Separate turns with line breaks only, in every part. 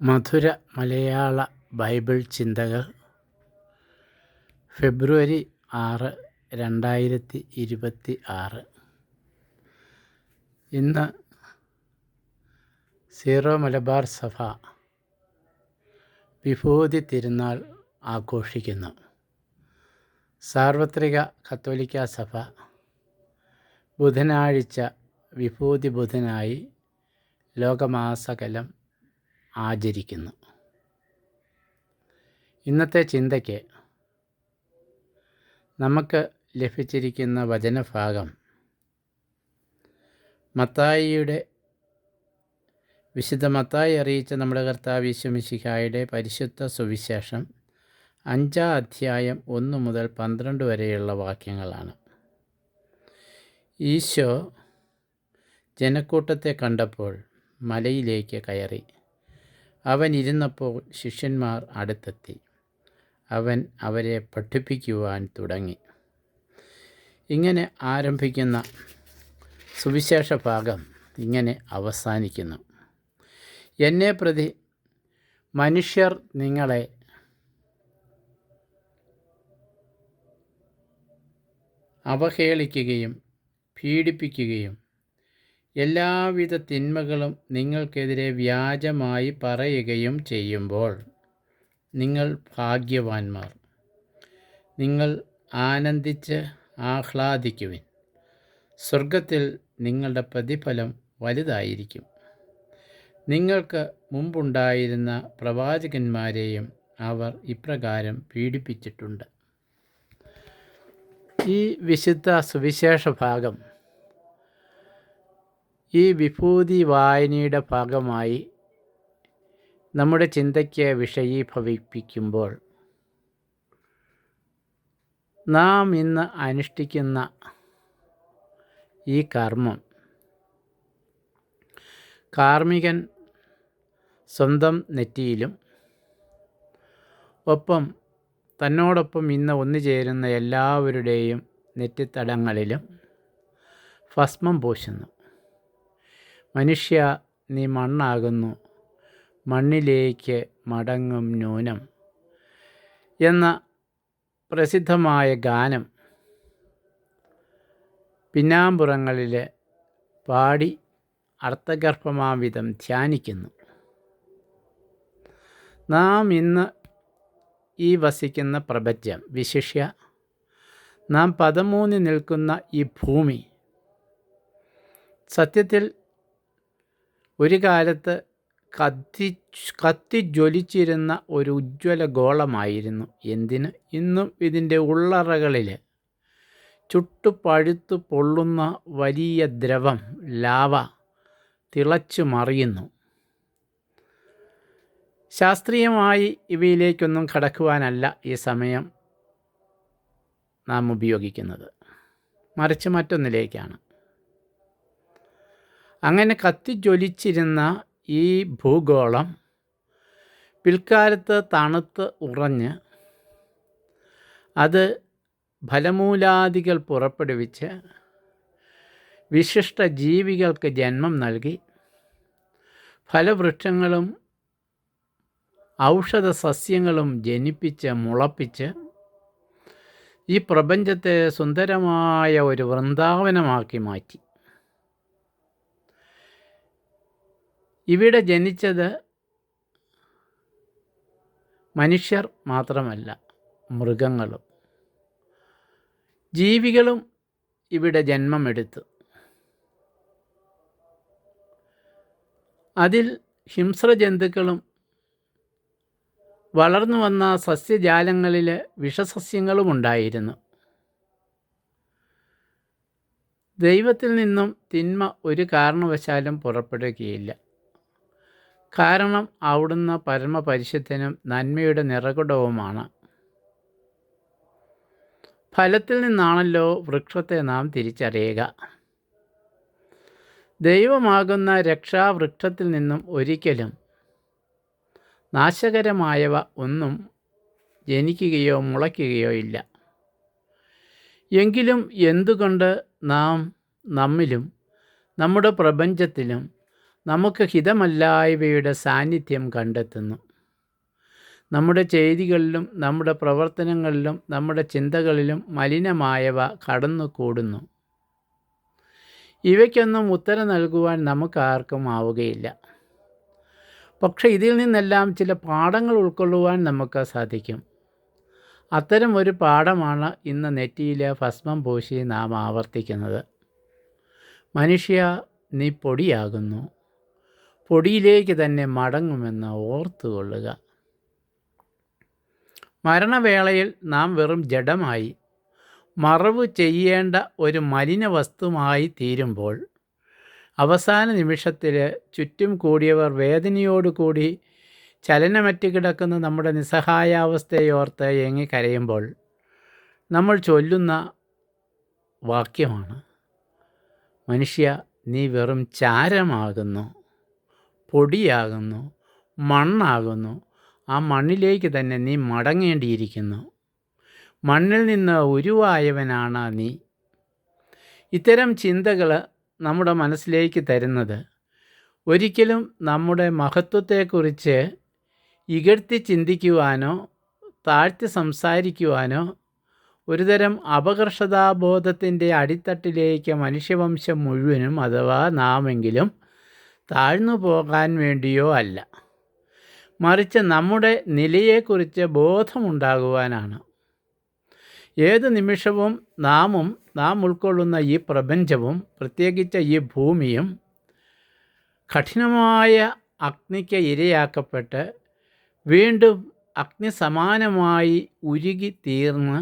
മധുര മലയാള Bible ചിന്തകൾ ഫെബ്രുവരി ആറ് രണ്ടായിരത്തി ഇരുപത്തി ആറ് ഇന്ന് സീറോ മലബാർ സഭ വിഭൂതി തിരുനാൾ ആഘോഷിക്കുന്നു. സാർവത്രിക കത്തോലിക്ക സഭ ബുധനാഴ്ച വിഭൂതി ബുധനായി ലോകമാസകലം ആചരിക്കുന്നു. ഇന്നത്തെ ചിന്തയ്ക്ക് നമുക്ക് ലഭിച്ചിരിക്കുന്ന വചനഭാഗം മത്തായിയുടെ വിശുദ്ധ മത്തായി അറിയിച്ച നമ്മുടെ കർത്താവ് വിശ്വമിശിഹായുടെ പരിശുദ്ധ സുവിശേഷം അഞ്ചാം അധ്യായം ഒന്ന് മുതൽ പന്ത്രണ്ട് വരെയുള്ള വാക്യങ്ങളാണ്. ഈശോ ജനക്കൂട്ടത്തെ കണ്ടപ്പോൾ മലയിലേക്ക് കയറി. അവൻ ഇരുന്നപ്പോൾ ശിഷ്യന്മാർ അടുത്തെത്തി. അവൻ അവരെ പഠിപ്പിക്കുവാൻ തുടങ്ങി. ഇങ്ങനെ ആരംഭിക്കുന്ന സുവിശേഷ ഭാഗം ഇങ്ങനെ അവസാനിക്കുന്നു. എന്നെ പ്രതി മനുഷ്യർ നിങ്ങളെ അവഹേളിക്കുകയും പീഡിപ്പിക്കുകയും എല്ലാവിധ തിന്മകളും നിങ്ങൾക്കെതിരെ വ്യാജമായി പറയുകയും ചെയ്യുമ്പോൾ നിങ്ങൾ ഭാഗ്യവാന്മാർ. നിങ്ങൾ ആനന്ദിച്ച് ആഹ്ലാദിക്കുവിൻ. സ്വർഗത്തിൽ നിങ്ങളുടെ പ്രതിഫലം വലുതായിരിക്കും. നിങ്ങൾക്ക് മുമ്പുണ്ടായിരുന്ന പ്രവാചകന്മാരെയും അവർ ഇപ്രകാരം പീഡിപ്പിച്ചിട്ടുണ്ട്. ഈ വിശുദ്ധ സുവിശേഷ ഭാഗം ഈ വിഭൂതി വായനയുടെ ഭാഗമായി നമ്മുടെ ചിന്തയ്ക്ക് വിഷയീഭവിപ്പിക്കുമ്പോൾ നാം ഇന്ന് അനുഷ്ഠിക്കുന്ന ഈ കർമ്മം കാർമ്മികൻ സ്വന്തം നെറ്റിയിലും ഒപ്പം തന്നോടൊപ്പം ഇന്ന് ഒന്നുചേരുന്ന എല്ലാവരുടെയും നെറ്റിത്തടങ്ങളിലും ഭസ്മം പൂശുന്നു. മനുഷ്യ നീ മണ്ണാകുന്നു. മണ്ണിലേക്ക് മടങ്ങും ന്യൂനം. എന്ന പ്രസിദ്ധമായ ഗാനം പിന്നാമ്പുറങ്ങളിൽ പാടി അർത്ഥഗർഭമാവിധം ധ്യാനിക്കുന്നു. നാം ഇന്ന് ഈ വസിക്കുന്ന പ്രപഞ്ചം വിശിഷ്യ. നാം പദമൂന്നി നിൽക്കുന്ന ഈ ഭൂമി സത്യത്തിൽ ഒരു കാലത്ത് കത്തി കത്തിജ്വലിച്ചിരുന്ന ഒരു ഉജ്ജ്വല ഗോളമായിരുന്നു. എന്തിന്? ഇന്നും ഇതിന്റെ ഉള്ളറകളിൽ. ചുട്ടു പഴുത്തു പൊള്ളുന്ന വലിയ ദ്രവം ലാവ തിളച്ചു മറിയുന്നു. ശാസ്ത്രീയമായി ഇവയിലേക്കൊന്നും കടക്കുവാനല്ല ഈ സമയം നാം ഉപയോഗിക്കുന്നത്. മറിച്ച് മറ്റൊന്നിലേക്കാണ്. അങ്ങനെ കത്തിജ്വലിച്ചിരുന്ന ഈ ഭൂഗോളം പിൽക്കാലത്ത് തണുത്ത് ഉറഞ്ഞ് അത് ഫലമൂലാദികൾ പുറപ്പെടുവിച്ച് വിശിഷ്ട ജീവികൾക്ക് ജന്മം നൽകി. ഫലവൃക്ഷങ്ങളും ഔഷധ സസ്യങ്ങളും ജനിപ്പിച്ച് മുളപ്പിച്ച് ഈ പ്രപഞ്ചത്തെ സുന്ദരമായ ഒരു വൃന്ദാവനമാക്കി മാറ്റി. ഇവിടെ ജനിച്ചത് മനുഷ്യർ മാത്രമല്ല മൃഗങ്ങളും. ജീവികളും ഇവിടെ ജന്മമെടുത്തു. അതിൽ ഹിംസ്ര ജന്തുക്കളും വളർന്നു വന്ന സസ്യജാലങ്ങളിൽ വിഷസസ്യങ്ങളും ഉണ്ടായിരുന്നു. ദൈവത്തിൽ നിന്നും തിന്മ ഒരു കാരണവശാലും പുറപ്പെടുകയില്ല. കാരണം അവിടുന്ന് പരമപരിശുദ്ധനും നന്മയുടെ നിറകുടവുമാണ്. ഫലത്തിൽ നിന്നാണല്ലോ വൃക്ഷത്തെ നാം തിരിച്ചറിയുക. ദൈവമാകുന്ന രക്ഷാവൃക്ഷത്തിൽ നിന്നും ഒരിക്കലും നാശകരമായവ ഒന്നും ജനിക്കുകയോ മുളയ്ക്കുകയോ ഇല്ല. എങ്കിലും എന്തുകൊണ്ട് നാം നമ്മിലും നമ്മുടെ പ്രപഞ്ചത്തിലും നമുക്ക് ഹിതമല്ലായവയുടെ സാന്നിധ്യം കണ്ടെത്തുന്നു. നമ്മുടെ ചെയ്തികളിലും നമ്മുടെ പ്രവർത്തനങ്ങളിലും നമ്മുടെ ചിന്തകളിലും മലിനമായവ കടന്നു കൂടുന്നു ഇവയ്ക്കൊന്നും ഉത്തരം നൽകുവാൻ നമുക്കാർക്കും ആവുകയില്ല. പക്ഷെ ഇതിൽ നിന്നെല്ലാം ചില പാഠങ്ങൾ ഉൾക്കൊള്ളുവാൻ നമുക്ക് സാധിക്കും. അത്തരം ഒരു പാഠമാണ് ഇന്ന് നെറ്റിയിലെ ഭസ്മം പൂശി നാം ആവർത്തിക്കുന്നത്. മനുഷ്യ നീ പൊടിയാകുന്നു. പൊടിയിലേക്ക് തന്നെ മടങ്ങുമെന്ന് ഓർത്തുകൊള്ളുക. മരണവേളയിൽ നാം വെറും ജഡമായി മറവ് ചെയ്യേണ്ട ഒരു മലിന വസ്തുമായി തീരുമ്പോൾ അവസാന നിമിഷത്തിൽ ചുറ്റും കൂടിയവർ വേദനയോടുകൂടി ചലനമറ്റ് കിടക്കുന്ന നമ്മുടെ നിസ്സഹായാവസ്ഥയോർത്ത് ഏങ്ങിക്കരയുമ്പോൾ നമ്മൾ ചൊല്ലുന്ന വാക്യമാണ് മനുഷ്യ നീ വെറും ചാരമാകുന്നു. പൊടിയാകുന്നു മണ്ണാകുന്നു. ആ മണ്ണിലേക്ക് തന്നെ നീ മടങ്ങേണ്ടിയിരിക്കുന്നു. മണ്ണിൽ നിന്ന് ഉരുവായവനാണ് നീ. ഇത്തരം ചിന്തകൾ നമ്മുടെ മനസ്സിലേക്ക് തരുന്നത്. ഒരിക്കലും നമ്മുടെ മഹത്വത്തെക്കുറിച്ച് ഇകഴ്ത്തി ചിന്തിക്കുവാനോ താഴ്ത്തി സംസാരിക്കുവാനോ ഒരുതരം അപകർഷതാബോധത്തിന്റെ അടിത്തട്ടിലേക്ക് മനുഷ്യവംശം മുഴുവനും അഥവാ നാമെങ്കിലും താഴ്ന്നു പോകാൻ വേണ്ടിയോ അല്ല. മറിച്ച് നമ്മുടെ നിലയെക്കുറിച്ച് ബോധമുണ്ടാകുവാനാണ്. ഏത് നിമിഷവും നാമും നാം ഉൾക്കൊള്ളുന്ന ഈ പ്രപഞ്ചവും പ്രത്യേകിച്ച് ഈ ഭൂമിയും കഠിനമായ അഗ്നിക്ക് ഇരയാക്കപ്പെട്ട് വീണ്ടും അഗ്നി സമാനമായി ഉരുകി തീർന്ന്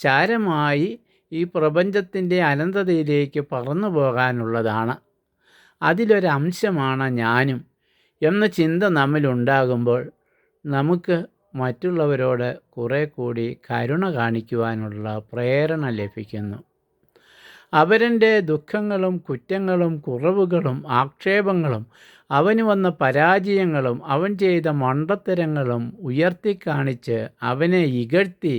ചാരമായി ഈ പ്രപഞ്ചത്തിന്റെ അനന്തതയിലേക്ക് പറന്നു പോകാനുള്ളതാണ് അതിലൊരംശമാണ് ഞാനും എന്ന ചിന്ത നമ്മിലുണ്ടാകുമ്പോൾ നമുക്ക് മറ്റുള്ളവരോട് കുറേ കൂടി കരുണ കാണിക്കുവാനുള്ള പ്രേരണ ലഭിക്കുന്നു. അവരന്റെ ദുഃഖങ്ങളും കുറ്റങ്ങളും കുറവുകളും ആക്ഷേപങ്ങളും അവന് വന്ന പരാജയങ്ങളും അവൻ ചെയ്ത മണ്ടത്തരങ്ങളും ഉയർത്തിക്കാണിച്ച് അവനെ ഇകഴ്ത്തി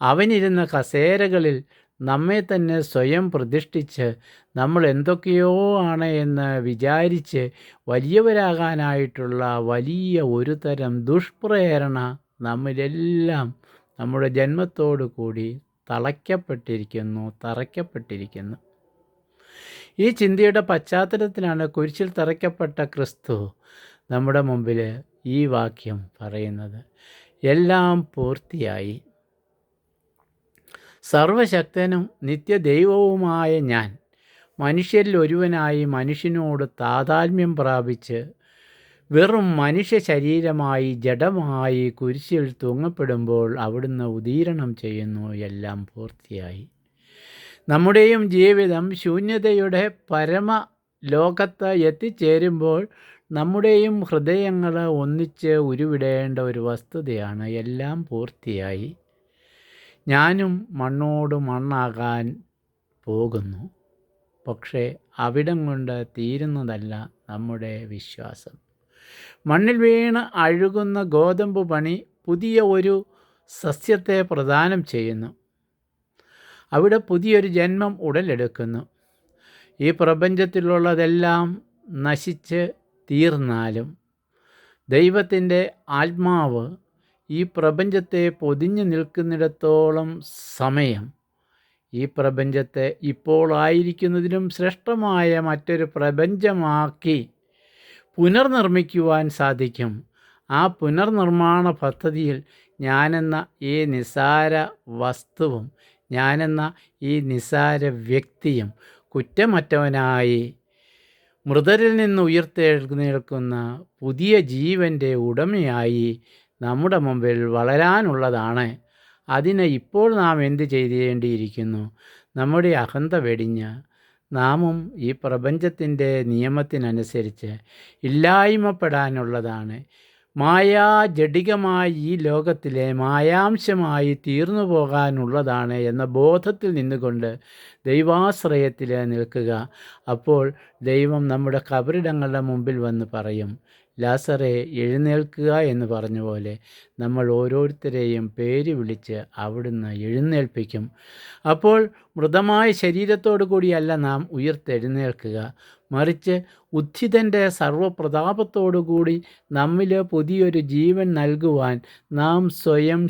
അവനിരുന്ന കസേരകളിൽ നമ്മെ തന്നെ സ്വയം പ്രതിഷ്ഠിച്ച് നമ്മൾ എന്തൊക്കെയോ ആണ് എന്ന് വിചാരിച്ച് വലിയവരാകാനായിട്ടുള്ള വലിയ ഒരു തരം ദുഷ്പ്രേരണ നമ്മിലെല്ലാം നമ്മുടെ ജന്മത്തോടു കൂടി തളയ്ക്കപ്പെട്ടിരിക്കുന്നു തറയ്ക്കപ്പെട്ടിരിക്കുന്നു. ഈ ചിന്തയുടെ പശ്ചാത്തലത്തിലാണ് കുരിശിൽ തറയ്ക്കപ്പെട്ട ക്രിസ്തു നമ്മുടെ മുമ്പിൽ ഈ വാക്യം പറയുന്നത്. എല്ലാം പൂർത്തിയായി. സർവശക്തനും നിത്യദൈവവുമായ ഞാൻ. മനുഷ്യരിൽ ഒരുവനായി മനുഷ്യനോട് താതാത്മ്യം പ്രാപിച്ച് വെറും മനുഷ്യ ശരീരമായി ജഡമായി കുരിശിൽ തൂങ്ങപ്പെടുമ്പോൾ അവിടുന്ന് ഉദീരണം ചെയ്യുന്നു എല്ലാം പൂർത്തിയായി. നമ്മുടെയും ജീവിതം ശൂന്യതയുടെ പരമ ലോകത്ത് എത്തിച്ചേരുമ്പോൾ നമ്മുടെയും ഹൃദയങ്ങൾ ഒന്നിച്ച് ഉരുവിടേണ്ട ഒരു വസ്തുതയാണ് എല്ലാം പൂർത്തിയായി. ഞാനും മണ്ണോട് മണ്ണാകാൻ പോകുന്നു. പക്ഷേ അവിടം കൊണ്ട് തീരുന്നതല്ല നമ്മുടെ വിശ്വാസം. മണ്ണിൽ വീണ് അഴുകുന്ന ഗോതമ്പ് പണി പുതിയ ഒരു സസ്യത്തെ പ്രദാനം ചെയ്യുന്നു. അവിടെ പുതിയൊരു ജന്മം ഉടലെടുക്കുന്നു. ഈ പ്രപഞ്ചത്തിലുള്ളതെല്ലാം നശിച്ച് തീർന്നാലും ദൈവത്തിന്റെ ആത്മാവ് ഈ പ്രപഞ്ചത്തെ പൊതിഞ്ഞു നിൽക്കുന്നിടത്തോളം സമയം. ഈ പ്രപഞ്ചത്തെ ഇപ്പോൾ ആയിരിക്കുന്നതിലും ശ്രേഷ്ഠമായ മറ്റൊരു പ്രപഞ്ചമാക്കി പുനർനിർമ്മിക്കുവാൻ സാധിക്കും. ആ പുനർനിർമ്മാണ പദ്ധതിയിൽ ഞാനെന്ന ഈ നിസാര വസ്തുവും ഞാനെന്ന ഈ നിസാര വ്യക്തിയും കുറ്റമറ്റവനായി മൃതരിൽ നിന്ന് ഉയർത്തെഴുന്നേൽക്കുന്ന പുതിയ ജീവന്റെ ഉടമയായി നമ്മുടെ മുമ്പിൽ വളരാനുള്ളതാണ്. അതിന് ഇപ്പോൾ നാം എന്ത് ചെയ്യേണ്ടിയിരിക്കുന്നു? നമ്മുടെ അഹന്ത വെടിഞ്ഞ് നാമും ഈ പ്രപഞ്ചത്തിന്റെ നിയമത്തിനനുസരിച്ച് ഇല്ലായ്മപ്പെടാനുള്ളതാണ്. മായാ ജഡികമായി ഈ ലോകത്തിലെ മായാംശമായി തീർന്നു പോകാനുള്ളതാണ് എന്ന ബോധത്തിൽ നിന്നുകൊണ്ട് ദൈവാശ്രയത്തിൽ നിൽക്കുക. അപ്പോൾ ദൈവം നമ്മുടെ കബറിടങ്ങളുടെ മുമ്പിൽ വന്ന് പറയും ലാസറെ എഴുന്നേൽക്കുക എന്ന് പറഞ്ഞ പോലെ നമ്മൾ ഓരോരുത്തരെയും പേര് വിളിച്ച് അവിടുന്ന് എഴുന്നേൽപ്പിക്കും. അപ്പോൾ മൃതമായ ശരീരത്തോടു കൂടിയല്ല നാം ഉയർത്തെഴുന്നേൽക്കുക. മറിച്ച് ഉദ്ധിതന്റെ സർവപ്രതാപത്തോടു കൂടി നമ്മിൽ പുതിയൊരു ജീവൻ നൽകുവാൻ നാം സ്വയം